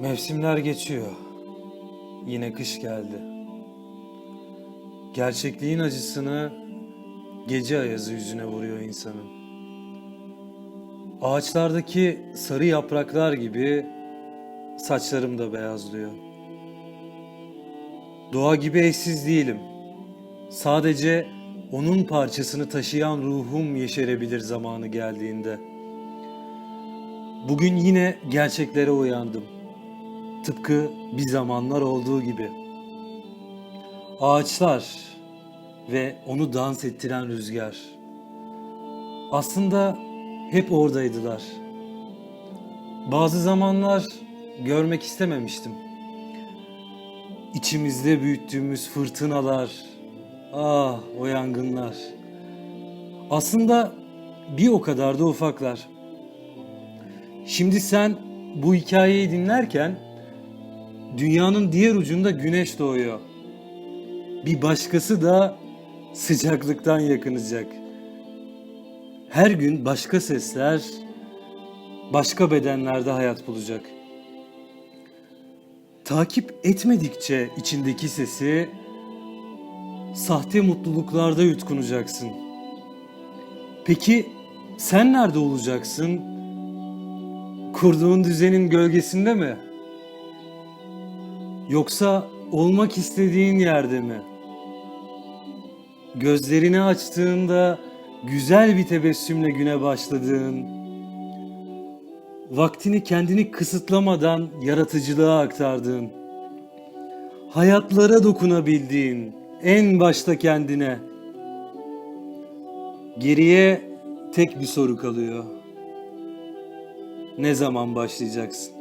Mevsimler geçiyor. Yine kış geldi. Gerçekliğin acısını gece ayazı yüzüne vuruyor insanın. Ağaçlardaki sarı yapraklar gibi saçlarım da beyazlıyor. Doğa gibi eşsiz değilim. Sadece onun parçasını taşıyan ruhum yeşerebilir zamanı geldiğinde. Bugün yine gerçeklere uyandım. Tıpkı bir zamanlar olduğu gibi. Ağaçlar ve onu dans ettiren rüzgar. Aslında hep oradaydılar. Bazı zamanlar görmek istememiştim. İçimizde büyüttüğümüz fırtınalar, ah o yangınlar. Aslında bir o kadar da ufaklar. Şimdi sen bu hikayeyi dinlerken dünyanın diğer ucunda güneş doğuyor. Bir başkası da sıcaklıktan yakınacak. Her gün başka sesler başka bedenlerde hayat bulacak. Takip etmedikçe içindeki sesi sahte mutluluklarda yutkunacaksın. Peki sen nerede olacaksın? Kurduğun düzenin gölgesinde mi? Yoksa olmak istediğin yerde mi? Gözlerini açtığında güzel bir tebessümle güne başladığın, vaktini kendini kısıtlamadan yaratıcılığa aktardığın, hayatlara dokunabildiğin, en başta kendine. Geriye tek bir soru kalıyor. Ne zaman başlayacaksın?